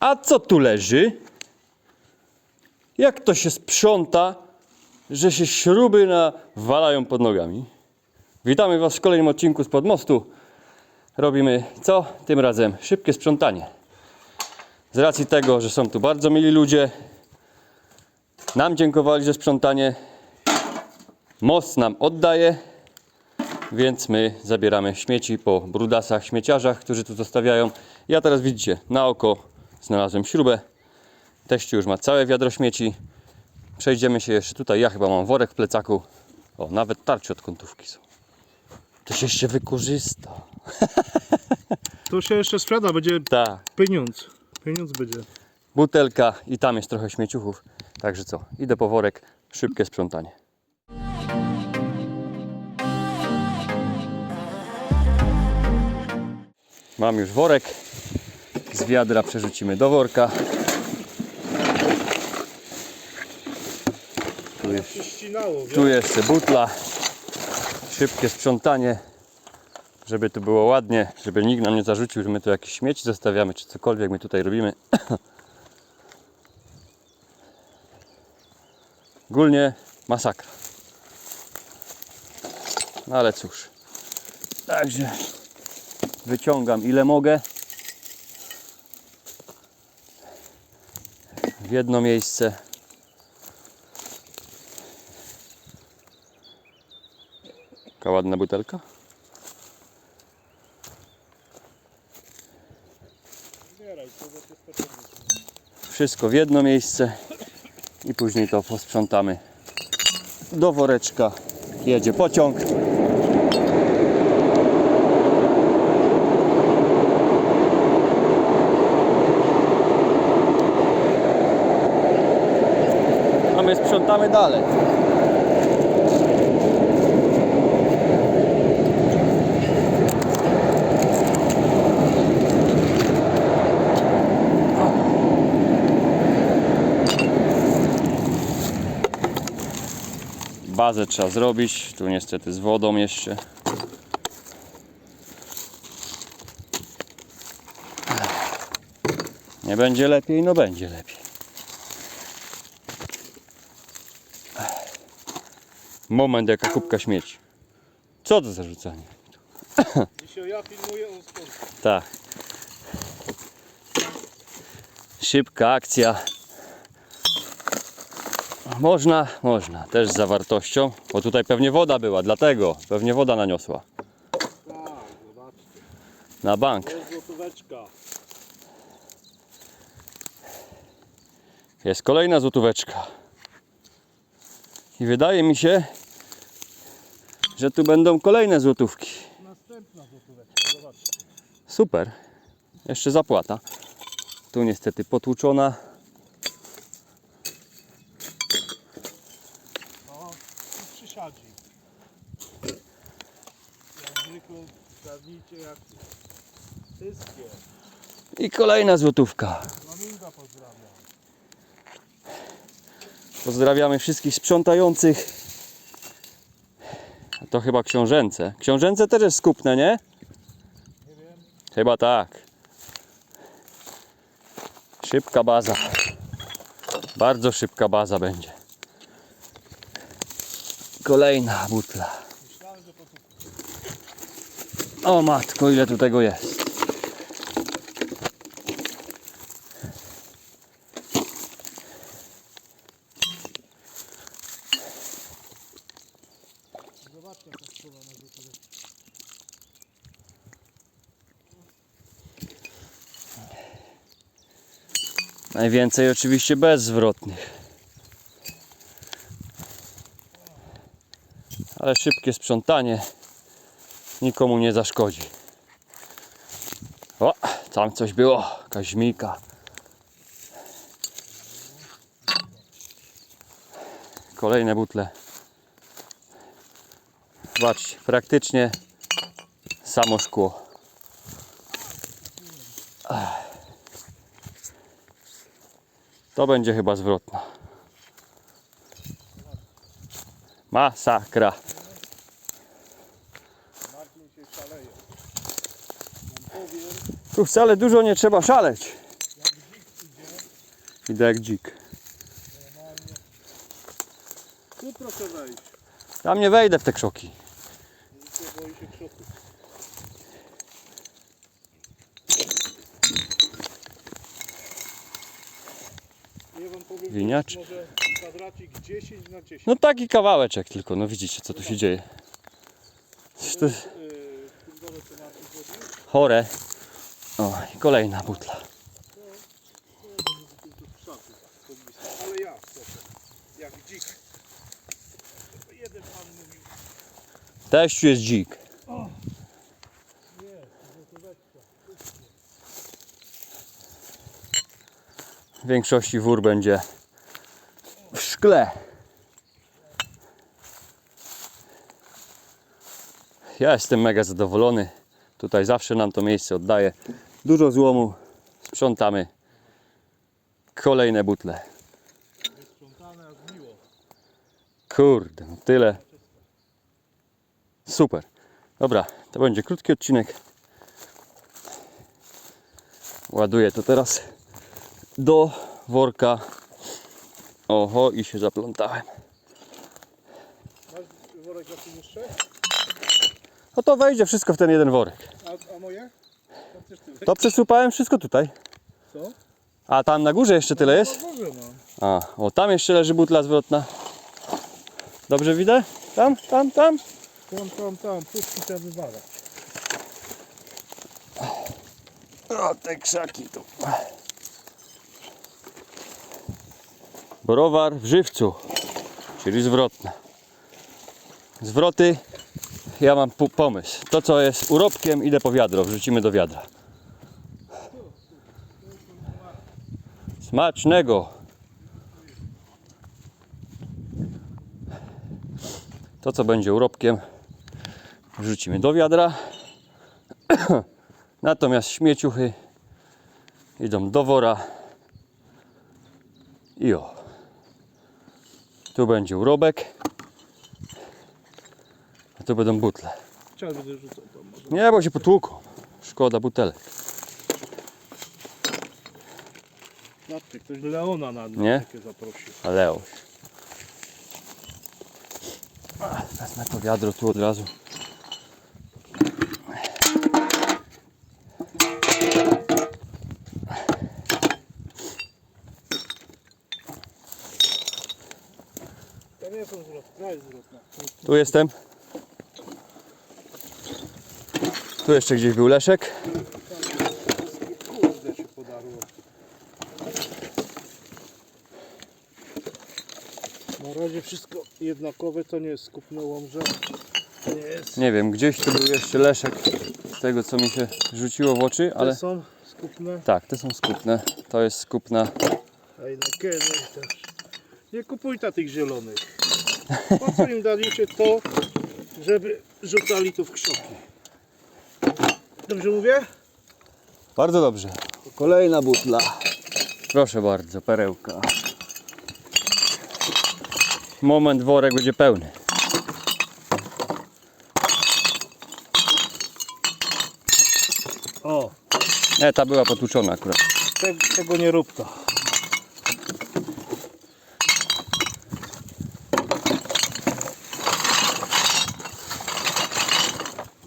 A co tu leży? Jak to się sprząta, że się śruby nawalają pod nogami? Witamy Was w kolejnym odcinku z Podmostu. Robimy co? Tym razem szybkie sprzątanie. Z racji tego, że są tu bardzo mili ludzie, nam dziękowali za sprzątanie. Most nam oddaje, więc my zabieramy śmieci po brudasach, śmieciarzach, którzy tu zostawiają. Ja teraz widzicie, na oko znalazłem śrubę. Teściu już ma całe wiadro śmieci. Przejdziemy się jeszcze tutaj. Ja chyba mam worek w plecaku. O, nawet tarcze od kątówki są. To się jeszcze wykorzysta. To się jeszcze sprzeda, będzie Tak. pieniądz. Pieniądz będzie. butelka i tam jest trochę śmieciuchów. Także co, idę po worek, szybkie sprzątanie. Mam już worek. Z wiadra przerzucimy do worka. Tu, jest, tu jeszcze butla. Szybkie sprzątanie, żeby tu było ładnie, żeby nikt nam nie zarzucił, że my tu jakieś śmieci zostawiamy, czy cokolwiek my tutaj robimy. Ogólnie masakra. No ale cóż. Także wyciągam ile mogę. W jedno miejsce. Taka ładna butelka. Wszystko w jedno miejsce i później to posprzątamy do woreczka. Jedzie pociąg. A my sprzątamy dalej. Bazę trzeba zrobić. Tu niestety z wodą jeszcze. Nie będzie lepiej, no będzie lepiej. Moment, jaka kubka śmieci. Co to za rzucanie? Dzisiaj ja filmuję, on sprząta. Tak. Szybka akcja. Można, można. Też z zawartością. Bo tutaj pewnie woda była, dlatego. Pewnie woda naniosła. Tak, zobaczcie. Na bank. Jest kolejna złotóweczka. I wydaje mi się, że tu będą kolejne złotówki. Następna złotóweczka. Super. Jeszcze zapłata. Tu niestety potłuczona. No, i przysiadzi. Jak zwykle, zgadnijcie jak wszystkie. I kolejna złotówka. Flaminga pozdrawiam. Pozdrawiamy wszystkich sprzątających. To chyba książęce. Książęce też jest skupne, nie? Nie wiem, Chyba tak. Szybka baza. Bardzo szybka baza będzie. Kolejna butla. O matko, ile tu tego jest. Zobaczcie jaka schowana złotóweczka. Najwięcej oczywiście bezzwrotnych. Ale szybkie sprzątanie nikomu nie zaszkodzi. O, tam coś było, jakaś żmijka. Kolejne butle. Zobaczcie, praktycznie samo szkło. To będzie chyba zwrotna. Masakra. Martin się szaleje. Wam powiem, Tu wcale dużo nie trzeba szaleć. Idę jak dzik. Tu proszę wejść. Tam nie wejdę w te krzoki. Nie boi się krzoku. Winiacz. to jest może kwadracik 10 na 10. No taki kawałeczek tylko, no widzicie co tu się dzieje. To jest Martin chodzi. chore. O, i kolejna butla. Ale ja. Jak dzik. Jeden pan mówił. Teściu jest dzik. Nie, to weczka. Większości wór będzie w szkle. Ja jestem mega zadowolony. Tutaj zawsze nam to miejsce oddaje. Dużo złomu. Sprzątamy. Kolejne butle. Kurde, no tyle. Super. Dobra, to będzie krótki odcinek. Ładuję to teraz do worka. Oho, i się zaplątałem. Masz worek na tym jeszcze? No to wejdzie wszystko w ten jeden worek. A, a moje? To przesypałem wszystko tutaj. Co? A tam na górze jeszcze tyle jest? No może mam. A, o tam jeszcze leży butla zwrotna. Dobrze widzę? Tam, tam, tam. Tam, tam, tam. Trzeba wywalać. O, te krzaki tu. Browar w żywcu, czyli zwrotna. Zwroty, ja mam pomysł. To, co jest urobkiem, idę po wiadro, wrzucimy do wiadra. Smacznego. To, co będzie urobkiem, wrzucimy do wiadra. Natomiast śmieciuchy idą do wora. I o. Tu będzie urobek. A tu będą butle. Chciałem będę rzucał tam może. Nie, bo się potłuką. Szkoda butelek. Patrzcie, ktoś Leona na Nie? takie zaprosił. A, Wezmę to wiadro tu od razu. To nie są zwrotne, to jest zwrotna. Tu jestem. Tu jeszcze gdzieś był Leszek. Na razie wszystko jednakowe, to nie jest skupne łomże. Nie jest. Nie wiem, gdzieś tu był jeszcze Leszek. Z tego co mi się rzuciło w oczy, Ale ale są skupne. tak, te są skupne. To jest skupna. Heinekeny też. Nie kupuj ta tych zielonych. Po co im daliście to, żeby rzucali tu w krzoki? Dobrze mówię? Bardzo dobrze. Kolejna butla. Proszę bardzo, perełka. Moment, worek będzie pełny. O, Nie, ta była potłuczona akurat. te, tego nie rób to.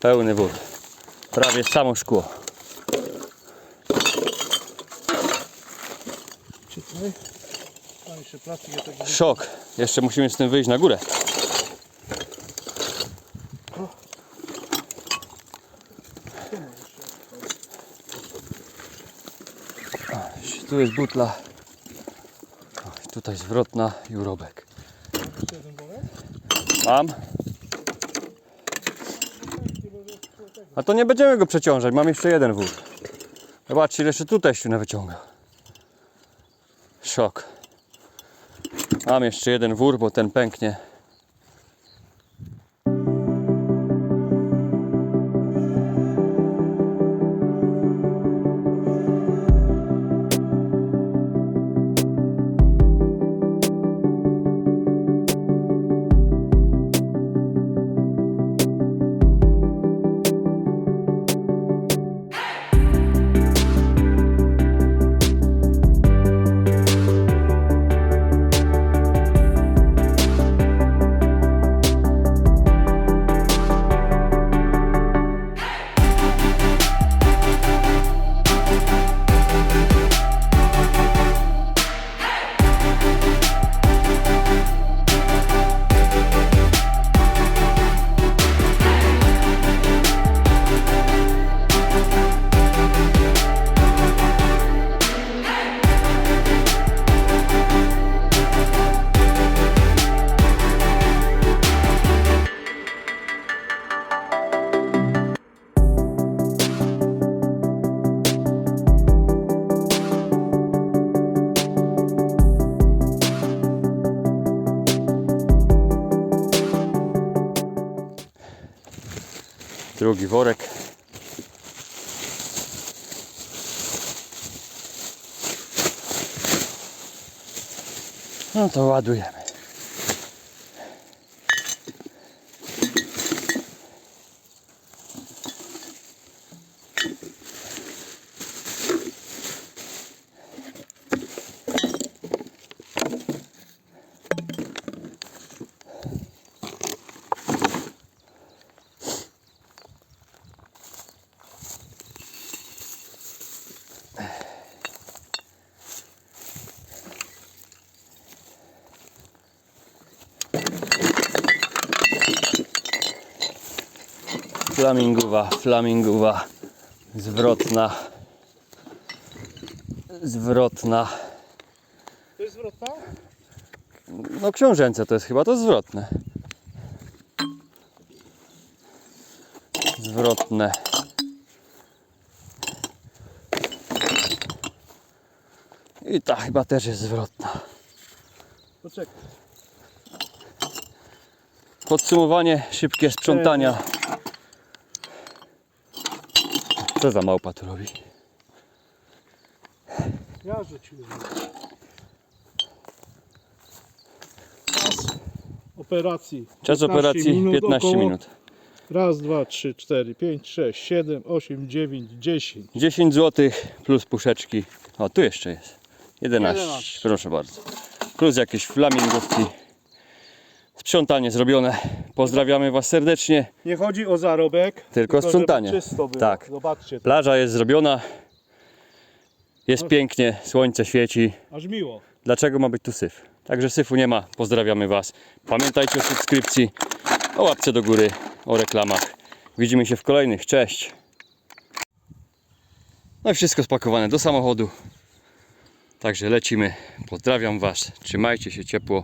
Pełny wór. Prawie samo szkło. Szok. Jeszcze musimy z tym wyjść na górę. Tu jest butla. Tutaj zwrotna i urobek. Mam. A to nie będziemy go przeciążać. Mam jeszcze jeden wór. Zobaczcie, ile jeszcze tutaj się wyciąga. Szok. Mam jeszcze jeden wór, bo ten pęknie Drugi worek. No to ładujemy. Flamingowa, flamingowa, zwrotna, zwrotna. To jest zwrotna? No książęce to jest chyba, to zwrotne. Zwrotne. I ta chyba też jest zwrotna. Poczekaj. Podsumowanie, szybkie sprzątania. Co za małpa tu robi? Ja rzuciłem. Czas operacji. Czas 15 operacji 15 około. minut. Raz, dwa, trzy, cztery, pięć, sześć, siedem, osiem, dziewięć, dziesięć. 10 zł plus puszeczki. O, tu jeszcze jest. 11. 11. Proszę bardzo. Plus jakieś flamingówki. Sprzątanie zrobione. Pozdrawiamy Was serdecznie. Nie chodzi o zarobek, Tylko sprzątanie. Żeby czysto było. Tak. Zobaczcie, to Plaża jest zrobiona. Jest pięknie, słońce świeci. aż miło. Dlaczego ma być tu syf? Także syfu nie ma. Pozdrawiamy Was. Pamiętajcie o subskrypcji, o łapce do góry, o reklamach. Widzimy się w kolejnych. Cześć. No i wszystko spakowane do samochodu. Także lecimy. Pozdrawiam Was. Trzymajcie się ciepło.